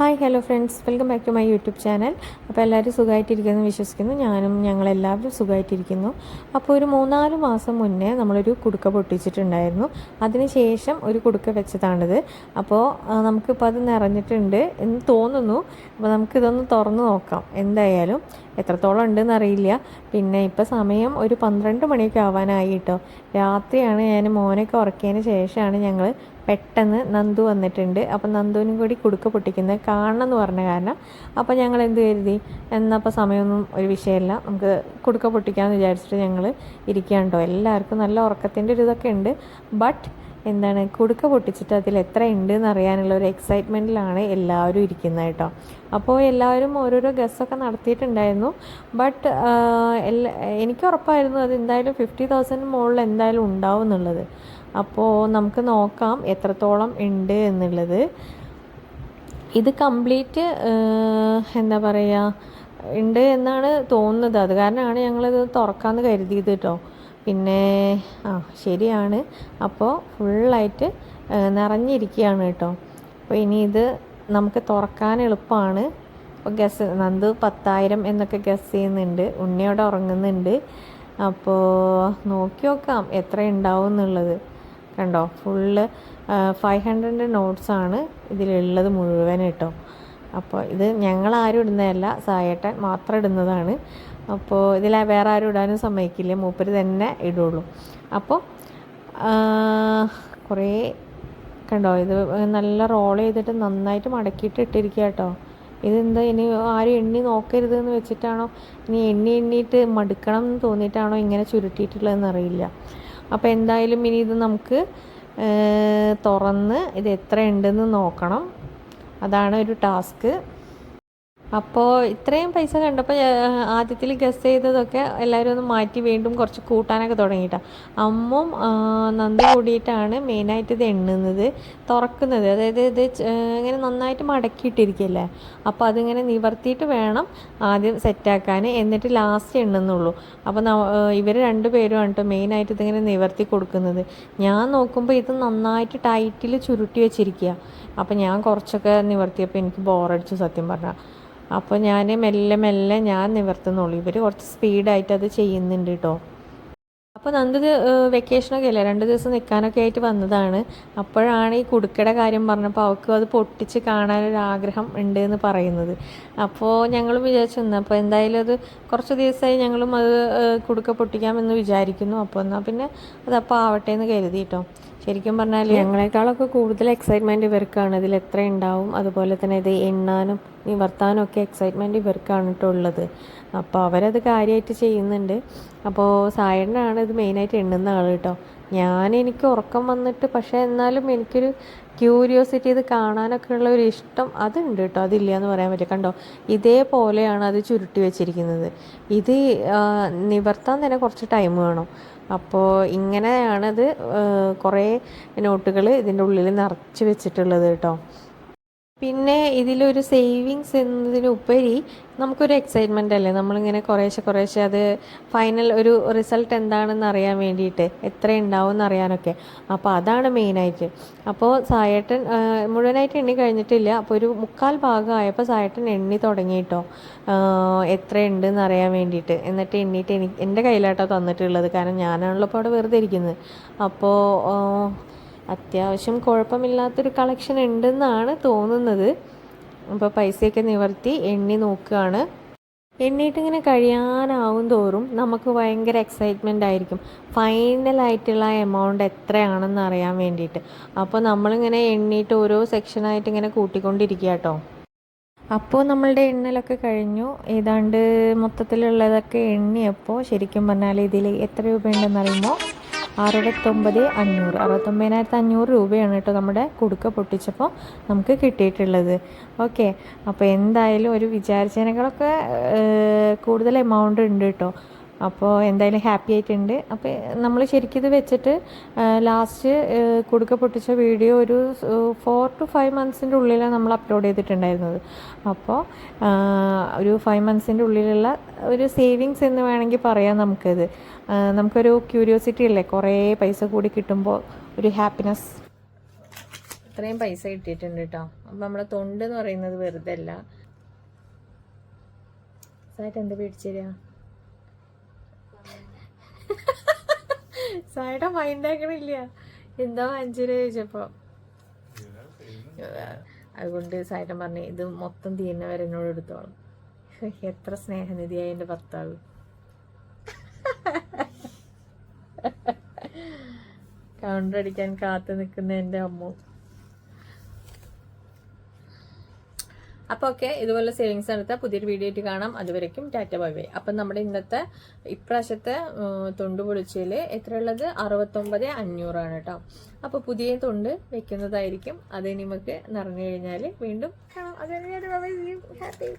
Hi hello friends welcome back to my YouTube channel അപ്പോൾ എല്ലാവരും സുഖമായിട്ടിരിക്കുന്നു വിശ്വസിക്കുന്നു. ഞാനും ഞങ്ങളെല്ലാവരും സുഖമായിട്ടിരിക്കുന്നു. അപ്പോൾ ഒരു മൂന്നാൽ മാസം മുന്നേ നമ്മളൊരു കുടുക്ക പൊട്ടിച്ചിട്ടുണ്ടായിരുന്നു. അതിനുശേഷം ഒരു കുടുക്ക വെച്ചതാണിത്. അപ്പോൾ നമുക്കിപ്പോൾ അത് നിറഞ്ഞിട്ടുണ്ട് എന്ന് തോന്നുന്നു. അപ്പോൾ നമുക്കിതൊന്ന് തുറന്ന് നോക്കാം. എന്തായാലും എത്രത്തോളം ഉണ്ടെന്ന് അറിയില്ല പിന്നെ ഇപ്പോൾ സമയം ഒരു പന്ത്രണ്ട് മണിയൊക്കെ ആവാനായി കേട്ടോ. രാത്രിയാണ് ഞാൻ മോനൊക്കെ ഉറക്കിയതിന് ശേഷമാണ് ഞങ്ങൾ പെട്ടെന്ന് നന്ദു വന്നിട്ടുണ്ട്. അപ്പം നന്ദുവിനും കൂടി കുടുക്ക പൊട്ടിക്കുന്നത് കാണണം എന്ന് പറഞ്ഞ കാരണം അപ്പോൾ ഞങ്ങൾ എന്ത് കരുതി? എന്നപ്പോൾ സമയമൊന്നും ഒരു വിഷയമല്ല. നമുക്ക് കുടുക്ക പൊട്ടിക്കാമെന്ന് വിചാരിച്ചിട്ട് ഞങ്ങൾ ഇരിക്കുകയാണ് കേട്ടോ എല്ലാവർക്കും നല്ല ഉറക്കത്തിന്റെ ഒരു ഇതൊക്കെ ഉണ്ട്. ബട്ട് എന്താണ്? കുടുക്ക പൊട്ടിച്ചിട്ട് അതിൽ എത്ര ഉണ്ട് എന്ന് അറിയാനുള്ള ഒരു എക്സൈറ്റ്മെന്റിലാണ് എല്ലാവരും ഇരിക്കുന്നത് കേട്ടോ. അപ്പോൾ എല്ലാവരും ഓരോരോ ഗസ്സൊക്കെ നടത്തിയിട്ടുണ്ടായിരുന്നു. ബട്ട് എല്ലാ എനിക്ക് ഉറപ്പായിരുന്നു അത് എന്തായാലും ഫിഫ്റ്റി തൗസൻഡ് മുകളിൽ എന്തായാലും ഉണ്ടാവും എന്നുള്ളത്. അപ്പോൾ നമുക്ക് നോക്കാം എത്രത്തോളം ഉണ്ട് എന്നുള്ളത്. ഇത് കംപ്ലീറ്റ് എന്താ പറയുക ഉണ്ട് എന്നാണ് തോന്നുന്നത്. അത് കാരണമാണ് ഞങ്ങളിത് തുറക്കാമെന്ന് കരുതിയത് കേട്ടോ പിന്നെ ആ ശരിയാണ്. അപ്പോൾ ഫുള്ളായിട്ട് നിറഞ്ഞിരിക്കുകയാണ് കേട്ടോ അപ്പോൾ ഇനി ഇത് നമുക്ക് തുറക്കാൻ എളുപ്പമാണ്. അപ്പോൾ ഗസ് നന്ദു പത്തായിരം എന്നൊക്കെ ഗസ് ചെയ്യുന്നുണ്ട്. ഉണ്ണിയോടെ ഉറങ്ങുന്നുണ്ട്. അപ്പോൾ നോക്കി നോക്കാം എത്ര ഉണ്ടാവും എന്നുള്ളത്. കണ്ടോ? ഫുള്ള് ഫൈവ് ഹൺഡ്രഡ് നോട്ട്സാണ് ഇതിലുള്ളത് മുഴുവൻ കേട്ടോ. അപ്പോൾ ഇത് ഞങ്ങൾ ആരും ഇടുന്നതല്ല സായേട്ടൻ മാത്രം ഇടുന്നതാണ്. അപ്പോൾ ഇതിൽ വേറെ ആരും ഇടാനും സമ്മതിക്കില്ല മൂപ്പര് തന്നെ ഇടുള്ളൂ. അപ്പോൾ കുറേ കണ്ടോ? ഇത് നല്ല റോൾ ചെയ്തിട്ട് നന്നായിട്ട് മടക്കിയിട്ട് ഇട്ടിരിക്കുക കേട്ടോ. ഇതെന്താ ഇനി ആരും എണ്ണി നോക്കരുത് എന്ന് വെച്ചിട്ടാണോ? ഇനി എണ്ണി എണ്ണിയിട്ട് മടുക്കണം എന്ന് തോന്നിയിട്ടാണോ ഇങ്ങനെ ചുരുട്ടിയിട്ടുള്ളതെന്ന് അറിയില്ല. അപ്പോൾ എന്തായാലും ഇനി ഇത് നമുക്ക് തുറന്ന് ഇത് എത്ര ഉണ്ടെന്ന് നോക്കണം. അതാണ് ഒരു ടാസ്ക്. അപ്പോൾ ഇത്രയും പൈസ കണ്ടപ്പോൾ ആദ്യത്തിൽ ഗസ് ചെയ്തതൊക്കെ എല്ലാവരും ഒന്ന് മാറ്റി വീണ്ടും കുറച്ച് കൂട്ടാനൊക്കെ തുടങ്ങിയിട്ടാണ് അമ്മും നന്ദി കൂടിയിട്ടാണ് മെയിനായിട്ട് ഇത് എണ്ണുന്നത് തുറക്കുന്നത്. അതായത് ഇത് ഇങ്ങനെ നന്നായിട്ട് മടക്കിയിട്ടിരിക്കല്ലേ? അപ്പോൾ അതിങ്ങനെ നിവർത്തിയിട്ട് വേണം ആദ്യം സെറ്റാക്കാൻ എന്നിട്ട് ലാസ്റ്റ് എണ്ണുന്നുള്ളൂ. അപ്പോൾ ഇവർ രണ്ടുപേരും കേട്ടോ മെയിനായിട്ട് ഇതിങ്ങനെ നിവർത്തി കൊടുക്കുന്നത്. ഞാൻ നോക്കുമ്പോൾ ഇത് നന്നായിട്ട് ടൈറ്റിൽ ചുരുട്ടി വെച്ചിരിക്കുക അപ്പോൾ ഞാൻ കുറച്ചൊക്കെ നിവർത്തിയപ്പോൾ എനിക്ക് ബോറടിച്ചു സത്യം പറഞ്ഞാൽ അപ്പോൾ ഞാൻ മെല്ലെ മെല്ലെ ഞാൻ നിവർത്തുന്നുള്ളൂ. ഇവർ കുറച്ച് സ്പീഡായിട്ട് അത് ചെയ്യുന്നുണ്ട് കേട്ടോ അപ്പോൾ നന്ദത് വെക്കേഷനൊക്കെ അല്ലേ? രണ്ട് ദിവസം നിൽക്കാനൊക്കെ ആയിട്ട് വന്നതാണ്. അപ്പോഴാണ് ഈ കുടുക്കയുടെ കാര്യം പറഞ്ഞപ്പോൾ അവൾക്ക് അത് പൊട്ടിച്ച് കാണാനൊരാഗ്രഹം ഉണ്ട് എന്ന് പറയുന്നത്. അപ്പോൾ ഞങ്ങളും വിചാരിച്ചു തന്നെ അപ്പോൾ എന്തായാലും അത് കുറച്ച് ദിവസമായി ഞങ്ങളും അത് കുടുക്ക പൊട്ടിക്കാമെന്ന് വിചാരിക്കുന്നു. അപ്പോൾ എന്നാൽ പിന്നെ അതപ്പോൾ ആവട്ടെ എന്ന് കരുതി കേട്ടോ ശരിക്കും പറഞ്ഞാൽ ഞങ്ങളെക്കാളൊക്കെ കൂടുതൽ എക്സൈറ്റ്മെന്റ് ഇവർക്കാണ്. ഇതിൽ എത്ര ഉണ്ടാവും? അതുപോലെ തന്നെ ഇത് എണ്ണാനും നിവർത്താനും ഒക്കെ എക്സൈറ്റ്മെന്റ് ഇവർക്കാണ് കേട്ടോ ഉള്ളത്. അപ്പോൾ അവരത് കാര്യമായിട്ട് ചെയ്യുന്നുണ്ട്. അപ്പോൾ സായണ്ണാണ് ഇത് മെയിനായിട്ട് എണ്ണുന്ന ആൾ കേട്ടോ ഞാൻ എനിക്ക് ഉറക്കം വന്നിട്ട് പക്ഷേ എന്നാലും എനിക്കൊരു ക്യൂരിയോസിറ്റി ഇത് കാണാനൊക്കെ ഉള്ള ഒരു ഇഷ്ടം അതുണ്ട് കേട്ടോ അതില്ല എന്ന് പറയാൻ പറ്റില്ല. കണ്ടോ? ഇതേപോലെയാണ് അത് ചുരുട്ടി വെച്ചിരിക്കുന്നത്. ഇത് നിവർത്താൻ തന്നെ കുറച്ച് ടൈം വേണം. അപ്പോൾ ഇങ്ങനെയാണത് കുറേ നോട്ടുകൾ ഇതിന്റെ ഉള്ളിൽ നിറച്ച് വെച്ചിട്ടുള്ളത് കേട്ടോ പിന്നെ ഇതിലൊരു സേവിങ്സ് എന്നതിനുപരി നമുക്കൊരു എക്സൈറ്റ്മെന്റ് അല്ലേ? നമ്മളിങ്ങനെ കുറേശ്ശെ കുറേശ്ശെ അത് ഫൈനൽ ഒരു റിസൾട്ട് എന്താണെന്ന് അറിയാൻ വേണ്ടിയിട്ട് എത്ര ഉണ്ടാവും എന്ന് അറിയാനൊക്കെ അപ്പോൾ അതാണ് മെയിനായിട്ട്. അപ്പോൾ സായേട്ടൻ മുഴുവനായിട്ട് എണ്ണി കഴിഞ്ഞിട്ടില്ല. അപ്പോൾ ഒരു മുക്കാൽ ഭാഗം ആയപ്പോൾ സായേട്ടൻ എണ്ണി തുടങ്ങിയിട്ടോ എത്ര ഉണ്ട് എന്ന് അറിയാൻ വേണ്ടിയിട്ട്. എന്നിട്ട് എണ്ണിയിട്ട് എനിക്ക് എന്റെ കയ്യിലാട്ടോ തന്നിട്ടുള്ളത്. കാരണം ഞാനാണല്ലോ ഇപ്പോൾ അവിടെ വെറുതെ ഇരിക്കുന്നത്. അപ്പോൾ അത്യാവശ്യം കുഴപ്പമില്ലാത്തൊരു കളക്ഷൻ ഉണ്ടെന്നാണ് തോന്നുന്നത്. അപ്പോൾ പൈസയൊക്കെ നിവർത്തി എണ്ണി നോക്കുകയാണ്. എണ്ണിയിട്ടിങ്ങനെ കഴിയാനാവും തോറും നമുക്ക് ഭയങ്കര എക്സൈറ്റ്മെന്റ് ആയിരിക്കും. ഫൈനലായിട്ടുള്ള എമൗണ്ട് എത്രയാണെന്ന് അറിയാൻ വേണ്ടിയിട്ട്. അപ്പോൾ നമ്മളിങ്ങനെ എണ്ണീട്ട് ഓരോ സെക്ഷനായിട്ട് ഇങ്ങനെ കൂട്ടിക്കൊണ്ടിരിക്കുക കേട്ടോ. അപ്പോൾ നമ്മളുടെ എണ്ണലൊക്കെ കഴിഞ്ഞു. ഏതാണ്ട് മൊത്തത്തിലുള്ളതൊക്കെ എണ്ണിയപ്പോൾ ശരിക്കും പറഞ്ഞാൽ ഇതിൽ എത്ര രൂപയുണ്ടെന്ന് അറിയുമ്പോൾ അറുപത്തൊമ്പത് അഞ്ഞൂറ്. അറുപത്തൊമ്പതിനായിരത്തി അഞ്ഞൂറ് രൂപയാണ് കേട്ടോ നമ്മുടെ കുടുക്ക പൊട്ടിച്ചപ്പോൾ നമുക്ക് കിട്ടിയിട്ടുള്ളത്. ഓക്കെ അപ്പോൾ എന്തായാലും ഒരു വിചാരിച്ചതിനേക്കാളൊക്കെ കൂടുതൽ എമൗണ്ട് ഉണ്ട് കേട്ടോ. അപ്പോൾ എന്തായാലും ഹാപ്പി ആയിട്ടുണ്ട്. അപ്പോൾ നമ്മൾ ശരിക്കും ഇത് വെച്ചിട്ട് ലാസ്റ്റ് കുടുക്ക പൊട്ടിച്ച വീഡിയോ ഒരു ഫോർ ടു ഫൈവ് മന്ത്സിന്റെ ഉള്ളിലാണ് നമ്മൾ അപ്ലോഡ് ചെയ്തിട്ടുണ്ടായിരുന്നത്. അപ്പോൾ ഒരു ഫൈവ് മന്ത്സിന്റെ ഉള്ളിലുള്ള ഒരു സേവിങ്സ് എന്ന് വേണമെങ്കിൽ പറയാം നമുക്കത്. നമുക്കൊരു ക്യൂരിയോസിറ്റി അല്ലേ? കുറേ പൈസ കൂടി കിട്ടുമ്പോൾ ഒരു ഹാപ്പിനെസ് ഇത്രയും പൈസ കിട്ടിയിട്ടുണ്ട് കേട്ടോ അപ്പം നമ്മളെ തൊണ്ട് എന്ന് പറയുന്നത് വെറുതെ അല്ല. സാറ്റ് എന്ത് പേടിച്ചേരാ? സായുടെ മൈൻഡ് ആക്കണില്ല. എന്താ അഞ്ചര ചോദിച്ചപ്പോ. അതുകൊണ്ട് സായിട്ടൻ പറഞ്ഞു ഇത് മൊത്തം തീരുന്നവരെ എന്നോട് എടുത്തോളും. എത്ര സ്നേഹനിധിയായി എന്റെ ഭർത്താവ്. കൗണ്ടർ അടിക്കാൻ കാത്തു നിൽക്കുന്ന എന്റെ അമ്മ. അപ്പോൾ ഓക്കെ ഇതുപോലെ സേവിങ്സ് എടുത്ത പുതിയൊരു വീഡിയോ ആയിട്ട് കാണാം. അതുവരേക്കും ടാറ്റ ബൈ ബൈ അപ്പം നമ്മുടെ ഇന്നത്തെ ഇപ്രാവശ്യത്തെ തൊണ്ട് പൊളിച്ചതിൽ എത്രയുള്ളത്? അറുപത്തൊമ്പത് അഞ്ഞൂറാണ് കേട്ടോ. അപ്പോൾ പുതിയ തൊണ്ട് വെക്കുന്നതായിരിക്കും. അത് നമുക്ക് നിറഞ്ഞു കഴിഞ്ഞാൽ വീണ്ടും കാണാം. അതുവരെ ഹാപ്പി